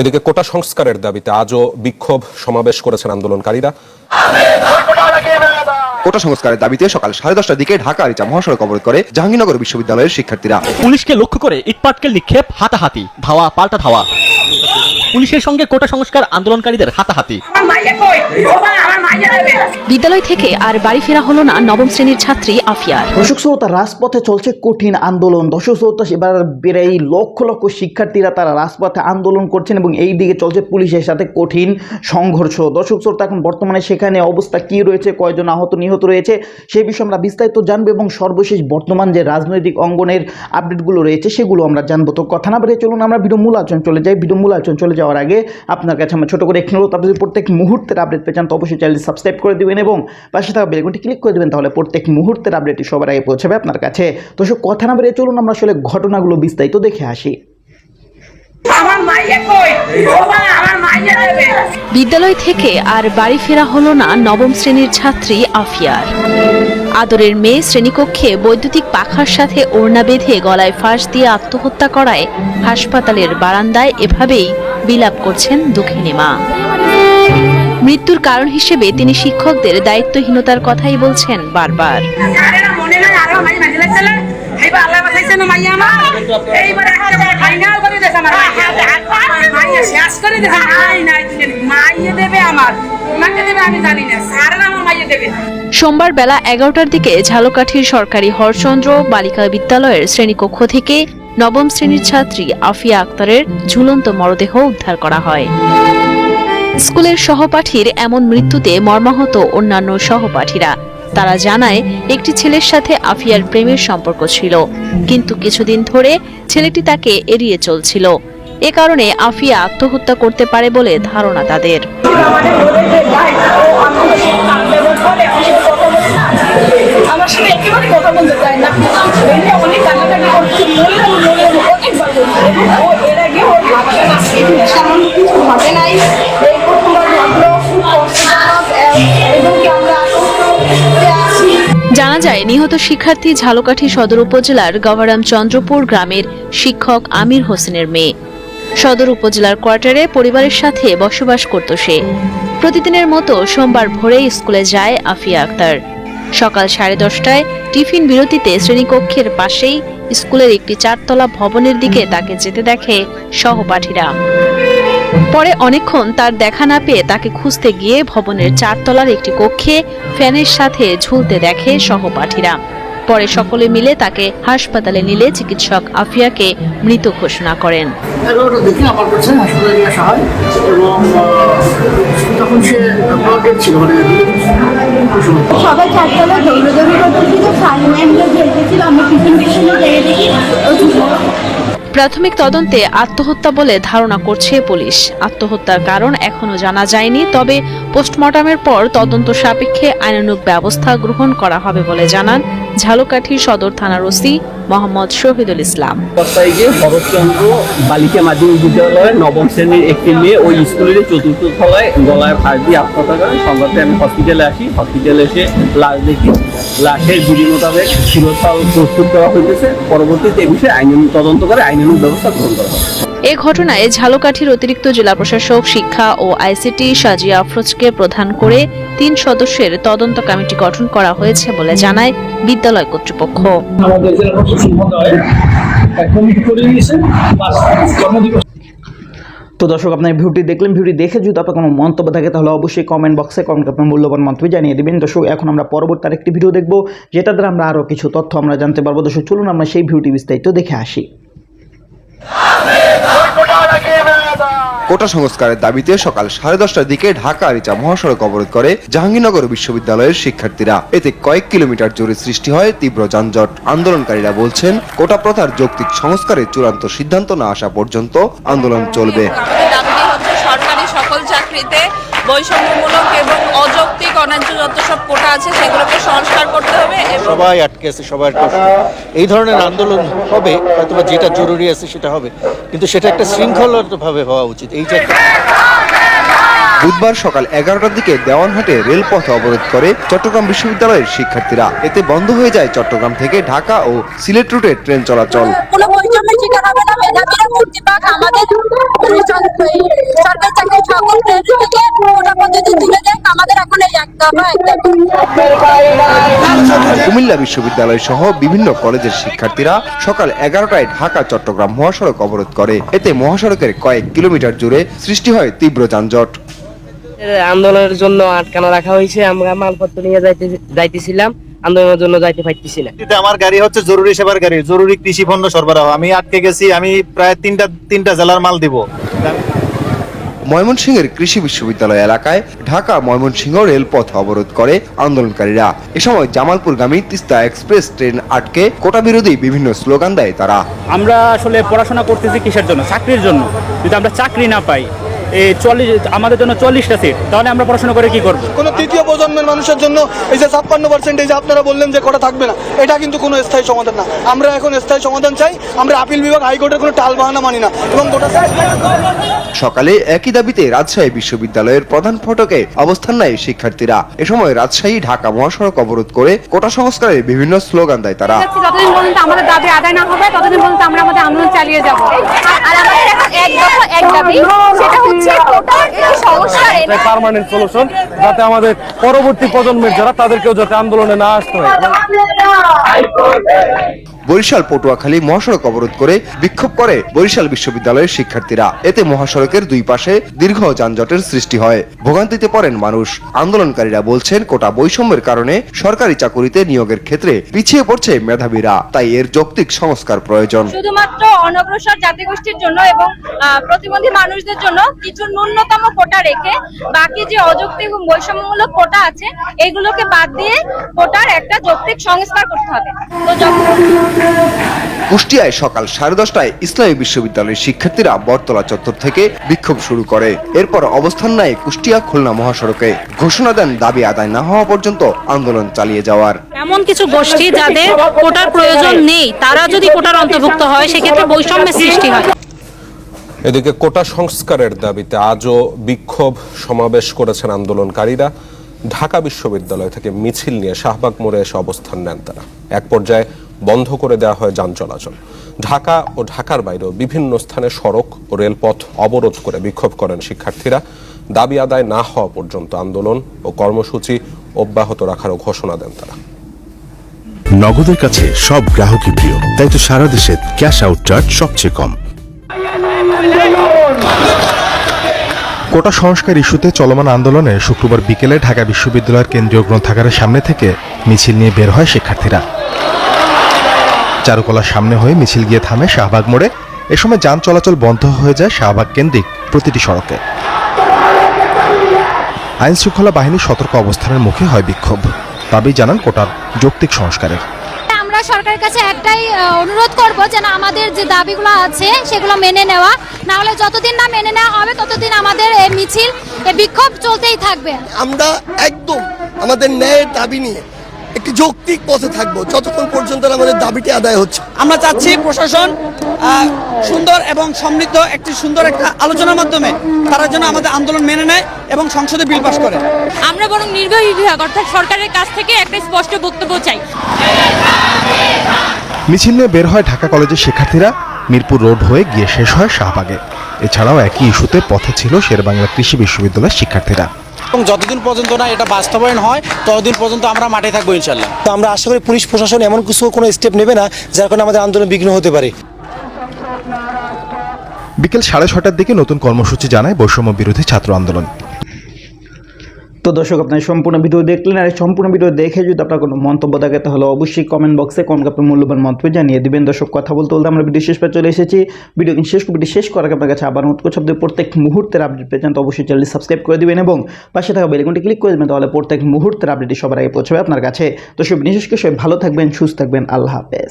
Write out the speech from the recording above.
এদিকে কোটা সংস্কারের দাবিতে আজও বিক্ষোভ সমাবেশ করেছেন আন্দোলনকারীরা। কোটা সংস্কারের দাবিতে সকাল সাড়ে দশটার দিকে ঢাকা আরিচা মহাসড়ক অবরোধ করে জাহাঙ্গীরনগর বিশ্ববিদ্যালয়ের শিক্ষার্থীরা। পুলিশকে লক্ষ্য করে ইটপাটকেল নিক্ষেপ হাতাহাতি ধাওয়া পাল্টা ধাওয়া। পুলিশের সঙ্গে কোটা সংস্কার আন্দোলনকারীদের হাতাহাতি। বিদ্যালয় থেকে আর বাড়ি ফেরা হলো না নবম শ্রেণির ছাত্রী আফিয়ার। দর্শক শ্রোতা রাজপথে চলছে কঠিন আন্দোলন। দর্শক শ্রোতা এবার বেড়েই লক্ষ লক্ষ শিক্ষার্থীরা তারা রাজপথে আন্দোলন করছেন এবং এই দিকে চলছে পুলিশের সাথে কঠিন সংঘর্ষ। দর্শক শ্রোতা এখন বর্তমানে সেখানে অবস্থা কি রয়েছে কয়জন আহত নিহত রয়েছে সেই বিষয়ে আমরা বিস্তারিত জানব এবং সর্বশেষ বর্তমান যে রাজনৈতিক অঙ্গনের আপডেটগুলো রয়েছে সেগুলো আমরা জানব। তো কথা না বেরিয়ে চলুন আমরা ভিডিও মূল আলোচনা চলে যাই। ভিডিও মূল আলোচনা চলে যাওয়ার আগে আপনার কাছে আমার ছোট করে একটি অনুরোধ আপনি যদি প্রত্যেক মুহূর্তের আপডেট পেয়ে চান তো অবশ্যই চ্যানেলটি সাবস্ক্রাইব করে দেবেন এবং পাশে থাকা বেলগুনটি ক্লিক করে দেবেন তাহলে প্রত্যেক মুহূর্তের আপডেটটি সবার আগে পৌঁছাবে আপনার কাছে। তো সে কথা না বেরিয়ে চলুন আমরা আসলে ঘটনাগুলো বিস্তারিত দেখে আসি। আমার মাইয়া কই? বাবা আমার মাইয়া দেবে। বিদ্যালয় থেকে আর বাড়ি ফেরা হলো না নবম শ্রেণির ছাত্রী আফিয়ার। আদরের মেয়ে শ্রেণীকক্ষে বৈদ্যুতিক পাখার সাথে ওড়না বেঁধে গলায় ফাঁস দিয়ে আত্মহত্যা করায় হাসপাতালের বারান্দায় এভাবেই বিলাপ করছেন দুঃখিনী মা মৃত্যুর কারণ হিসেবে তিনি শিক্ষকদের দায়িত্বহীনতার কথাই বলছেন বারবার মনে সোমবার বেলা এগারোটার দিকে ঝালকাঠির সরকারি হরচন্দ্র বালিকা বিদ্যালয়ের শ্রেণীকক্ষ থেকে নবম শ্রেণির ছাত্রী আফিয়া আক্তারের ঝুলন্ত মরদেহ উদ্ধার করা হয়। স্কুলের সহপাঠীর এমন মৃত্যুতে মর্মাহত অন্যান্য সহপাঠীরা। তারা জানায়, একটি ছেলের সাথে আফিয়ার প্রেমের সম্পর্ক ছিল, কিন্তু কিছুদিন ধরে ছেলেটি তাকে এড়িয়ে চলছিল। এ কারণে আফিয়া আত্মহত্যা করতে পারে বলে ধারণা তাদের। আমার সাথে একেবারে কথা বলতে চায় না। অনেক কান্নাকাটি করছে বলে যাব বলে যাব অনেকবার বলছে ও এর আগে ওর বাচ্চা তেমন কিছু ঘটে নাই। এই প্রথমবার জানা যায়, নিহত শিক্ষার্থী ঝালকাঠি সদর উপজেলার গভারাম চন্দ্রপুর গ্রামের শিক্ষক আমির হোসেনের মেয়ে। সদর উপজেলার কোয়ার্টারে পরিবারের সাথে বসবাস করত সে। প্রতিদিনের মতো সোমবার ভোরে স্কুলে যায় আফিয়া আক্তার। সকাল সাড়ে দশটায় টিফিন বিরতিতে শ্রেণীকক্ষের পাশেই স্কুলের একটি চারতলা ভবনের দিকে তাকে যেতে দেখে সহপাঠীরা। পরে অনেকক্ষণ তার দেখা না পেয়ে তাকে খুঁজতে গিয়ে ভবনের চারতলার একটি কক্ষে ফ্যানের সাথে ঝুলতে দেখে সহপাঠীরা। পরে সকলে মিলে তাকে হাসপাতালে নিলে চিকিৎসক আফিয়াকে মৃত ঘোষণা করেন। মানে সবাই চারতলা দৌড়াদৌড়ি করতেছিল সাড়ে ম্যামরা ঘেরতেছিল পিছন পিছনে দেখে দেখি প্রাথমিক তদন্তে আত্মহত্যা বলে ধারণা করছে পুলিশ। আত্মহত্যার কারণ এখনও জানা যায়নি তবে পোস্টমর্টমের পর তদন্ত সাপেক্ষে আইনানুগ ব্যবস্থা গ্রহণ করা হবে বলে জানান ঝালকাঠি সদর থানার ওসি মোহাম্মদ শহীদুল ইসলাম। রাস্তায় গিয়ে শরৎচন্দ্র বালিকা মাধ্যমিক বিদ্যালয়ের নবম শ্রেণির একটি মেয়ে ওই স্কুলের চতুর্থ তলায় গলায় ফাঁস দিয়ে আত্মহত্যা সংবাদে আমি হসপিটালে আসি। হসপিটালে এসে লাশ দেখি। লাশের বিধি মোতাবেক শিরোত্থাল প্রস্তুত করা হইতেছে। পরবর্তীতে এ বিষয়ে আইন তদন্ত করে আইনানুগ ব্যবস্থা গ্রহণ করা হবে। এ ঘটনায় ঝালকাঠির অতিরিক্ত জেলা প্রশাসক শিক্ষা ও আইসিটি সাজিয়া আফরোজকে প্রধান করে তিন সদস্যের তদন্ত কমিটি গঠন করা হয়েছে বলে জানায় বিদ্যালয় কর্তৃপক্ষ। তো দর্শক আপনার ভিডিওটি দেখলেন ভিডিওটি দেখে যদি আপনার কোনো মন্তব্য থাকে তাহলে অবশ্যই কমেন্ট বক্সে কমেন্ট আপনার মূল্যবান মন্তব্য জানিয়ে দেবেন। দর্শক এখন আমরা পরবর্তী আরেকটি ভিডিও দেখব যেটা দ্বারা আমরা আরও কিছু তথ্য আমরা জানতে পারব। দর্শক চলুন আমরা সেই ভিডিওটি বিস্তারিত দেখে আসি। কোটা সংস্কারের দাবিতে সকাল সাড়ে দশটার দিকে ঢাকা আরিচা মহাসড়ক অবরোধ করে জাহাঙ্গীরনগর বিশ্ববিদ্যালয়ের শিক্ষার্থীরা। এতে কয়েক কিলোমিটার জুড়ে সৃষ্টি হয় তীব্র যানজট। আন্দোলনকারীরা বলছেন, কোটা প্রথার যৌক্তিক সংস্কারের চূড়ান্ত সিদ্ধান্ত না আসা পর্যন্ত আন্দোলন চলবে। সরকারি সকল চাকরিতে বৈষম্যমূলক এবং অযৌক্তিক অন্যায্য যত সব কোটা আছে সেগুলোকে সংস্কার করতে হবে সবাই আটকে আছে সবাই আটকে এই ধরনের আন্দোলন হবে হয়তোবা যেটা জরুরি আছে সেটা হবে কিন্তু সেটা একটা শৃঙ্খলাভাবে হওয়া উচিত এই যে বুধবার সকাল এগারোটার দিকে দেওয়ানহাটে রেলপথ অবরোধ করে চট্টগ্রাম বিশ্ববিদ্যালয়ের শিক্ষার্থীরা এতে বন্ধ হয়ে যায় চট্টগ্রাম থেকে ঢাকা ও সিলেট রুটে ট্রেন চলাচল কোনো বৈষম্যের শিকার হবে না মেধাবীরা মুক্তি পাক আমাদের কুমিল্লা বিশ্ববিদ্যালয় সহ বিভিন্ন কলেজের শিক্ষার্থীরা সকাল এগারোটায় ঢাকা চট্টগ্রাম মহাসড়ক অবরোধ করে। এতে মহাসড়কের কয়েক কিলোমিটার জুড়ে সৃষ্টি হয় তীব্র যানজট। আন্দোলনের জন্য আটকানো রাখা হয়েছে। আমরা মালপত্র নিয়ে যাইতে যাইতেছিলাম। আন্দোলনের জন্য যাইতে পারতেছি না। আমার গাড়ি হচ্ছে জরুরি সেবার গাড়ি। জরুরি কৃষি পণ্য সরবরাহ। আমি আটকে গেছি। আমি প্রায় তিনটা তিনটা জেলার মাল দিব। ময়মনসিংহের কৃষি বিশ্ববিদ্যালয় এলাকায় ঢাকা ময়মনসিংহ রেলপথ অবরোধ করে আন্দোলনকারীরা। এ সময় জামালপুরগামী তিস্তা এক্সপ্রেস ট্রেন আটকে কোটা বিরোধী বিভিন্ন স্লোগান দেয় তারা। আমরা আসলে পড়াশোনা করতেছি কিসের জন্য? চাকরির জন্য। যদি আমরা চাকরি না পাই চল্লিশ আমাদের জন্য চল্লিশটা সিট তাহলে আমরা পড়াশোনা করে কি করব? কোনো তৃতীয় প্রজন্মের মানুষের জন্য এই যে ছাপ্পান্ন পার্সেন্ট এই যে আপনারা বললেন যে কোটা থাকবে না এটা কিন্তু কোনো স্থায়ী সমাধান না। আমরা এখন স্থায়ী সমাধান চাই আমরা আপিল বিভাগ হাইকোর্টের কোনো টাল বাহানা মানি না এবং গোটা সকালে একই দাবিতে রাজশাহী বিশ্ববিদ্যালয়ের প্রধান ফটকে অবস্থান নেয় শিক্ষার্থীরা। এ সময় রাজশাহী ঢাকা মহাসড়ক অবরোধ করে কোটা সংস্কারের বিভিন্ন স্লোগান দেয় তারা। যতদিন পর্যন্ত আমাদের দাবি আদায় না হবে ততদিন পর্যন্ত আমরা আমাদের আন্দোলন চালিয়ে যাব। আর আমাদের এখন এক দফা এক দাবি সেটা হচ্ছে এই পার্মানেন্ট সলিউশন যাতে আমাদের পরবর্তী প্রজন্মের যারা তাদেরকেও যাতে আন্দোলনে না আসতে হয়। বরিশাল, পটুয়াখালী মহাসড়ক অবরোধ করে বিক্ষোভ করে বরিশাল বিশ্ববিদ্যালয়ের শিক্ষার্থীরা। এতে মহাসড়কের দুই পাশে দীর্ঘ যানজটের সৃষ্টি হয়। ভোগান্তিতে পড়েন মানুষ। আন্দোলনকারীরা বলছেন, কোটা বৈষম্যের কারণে সরকারি চাকুরিতে নিয়োগের ক্ষেত্রে পিছিয়ে পড়ছে মেধাবীরা। তাই এর যৌক্তিক সংস্কার প্রয়োজন। শুধুমাত্র অনগ্রসর জাতিগোষ্ঠীর জন্য এবং প্রতিবন্ধী মানুষদের জন্য কিছু ন্যূনতম কোটা রেখে বাকি যে অযৌক্তিক বৈষম্যমূলক কোটা আছে, এগুলোকে বাদ দিয়ে কোটার একটা যৌক্তিক সংস্কার করতে হবে। তো যখন কুষ্টিয়ায় সকাল সাড়ে দশটায় ইসলামী বিশ্ববিদ্যালয়ের শিক্ষার্থীরা বটতলা চত্বর থেকে বিক্ষোভ শুরু করে। এরপর অবস্থান নেয় কুষ্টিয়া খুলনা মহাসড়কে। ঘোষণা দেন দাবি আদায় না হওয়া পর্যন্ত আন্দোলন চালিয়ে যাওয়ার। এমন কিছু গোষ্ঠী যাদের কোটার প্রয়োজন নেই তারা যদি কোটার অন্তর্ভুক্ত হয় সেক্ষেত্রে বৈষম্যের সৃষ্টি হয়। এদিকে কোটা সংস্কারের দাবিতে আজও বিক্ষোভ সমাবেশ করেছেন আন্দোলনকারীরা। ঢাকা বিশ্ববিদ্যালয় থেকে মিছিল নিয়ে শাহবাগ মোড়ে এসে অবস্থান নেন তারা। এক পর্যায়ে বন্ধ করে দেওয়া হয় যান চলাচল। ঢাকা ও ঢাকার বাইরেও বিভিন্ন স্থানে সড়ক ও রেলপথ অবরোধ করে বিক্ষোভ করেন শিক্ষার্থীরা। দাবি আদায় না হওয়া পর্যন্ত আন্দোলন ও কর্মসূচি অব্যাহত রাখারও ঘোষণা দেন তারা। নগদের কাছে সব গ্রাহকই প্রিয় তাই তো সারা দেশে ক্যাশ আউট চার্জ সবচেয়ে কম। কোটা সংস্কার ইস্যুতে চলমান আন্দোলনে শুক্রবার বিকেলে ঢাকা বিশ্ববিদ্যালয়ের কেন্দ্রীয় গ্রন্থাগারের সামনে থেকে মিছিল নিয়ে বের হয় শিক্ষার্থীরা। চারুকলার সামনে হয়ে মিছিল গিয়ে থামে শাহবাগ মোড়ে। এ সময় যান চলাচল বন্ধ হয়ে যায় শাহবাগ কেন্দ্রিক প্রতিটি সড়কে। আইন শৃঙ্খলা বাহিনীর সতর্ক অবস্থানের মুখে হয় বিক্ষোভ। দাবি জানান কোটার যৌক্তিক সংস্কারের। আমরা সরকারের কাছে একটাই অনুরোধ করব যেন আমাদের যে দাবিগুলো আছে সেগুলো মেনে নেওয়া। না হলে যতদিন না মেনে নেওয়া হবে ততদিন আমাদের এই মিছিল এই বিক্ষোভ চলতেই থাকবে। আমরা একদম আমাদের ন্যায়ের দাবি নিয়ে একটি যৌক্তিক পথে থাকব যতক্ষণ পর্যন্ত আমাদের দাবিটি আদায় হচ্ছে। আমরা চাচ্ছি প্রশাসন সুন্দর এবং সমৃদ্ধ একটি সুন্দর একটা আলোচনার মাধ্যমে তারা যেন আমাদের আন্দোলন মেনে নেয় এবং সংসদে বিল পাস করে। আমরা বরং নির্বাহী বিভাগ অর্থাৎ সরকারের কাছ থেকে একটা স্পষ্ট বক্তব্য চাই। মিছিল নিয়ে বের হয় ঢাকা কলেজের শিক্ষার্থীরা। মিরপুর রোড হয়ে গিয়ে শেষ হয় শাহবাগে। এছাড়াও একই ইস্যুতে পথে ছিল শেরবাংলা কৃষি বিশ্ববিদ্যালয়ের শিক্ষার্থীরা। এবং যতদিন পর্যন্ত না এটা বাস্তবায়ন হয় ততদিন পর্যন্ত আমরা মাঠে থাকব ইনশাল্লাহ। তো আমরা আশা করি পুলিশ প্রশাসন এমন কিছু কোনো স্টেপ নেবে না যার কারণে আমাদের আন্দোলন বিঘ্ন হতে পারে। বিকেল সাড়ে ছটার দিকে নতুন কর্মসূচি জানায় বৈষম্য বিরোধী ছাত্র আন্দোলন। তো দর্শক, আপনার সম্পূর্ণ ভিডিও দেখলেন আর এই সম্পূর্ণ ভিডিও দেখে যদি আপনার কোনো মন্তব্য থাকে, তাহলে অবশ্যই কমেন্ট বক্সে কমেন্ট আপনার মূল্যবান মন্তব্য জানিয়ে দিবেন। দর্শক, কথা বলতে বলতে আমরা ভিডিও শেষ পর চলে এসেছি। ভিডিও শেষ ভিডিও শেষ করার আপনার কাছে আবার মত শব্দের প্রত্যেক মুহূর্তের আপডেট পেয়েছেন তো অবশ্যই চ্যানেলটি সাবস্ক্রাইব করে দিবেন এবং পাশে থাকা বেলকনটি ক্লিক করে দেবেন, তাহলে প্রত্যেক মুহূর্তের আপডেটটি সবার আগে পৌঁছবে আপনার কাছে। তো বিশেষ করে সবাই ভালো থাকবেন, সুস্থ থাকবেন, আল্লাহ হাফেজ।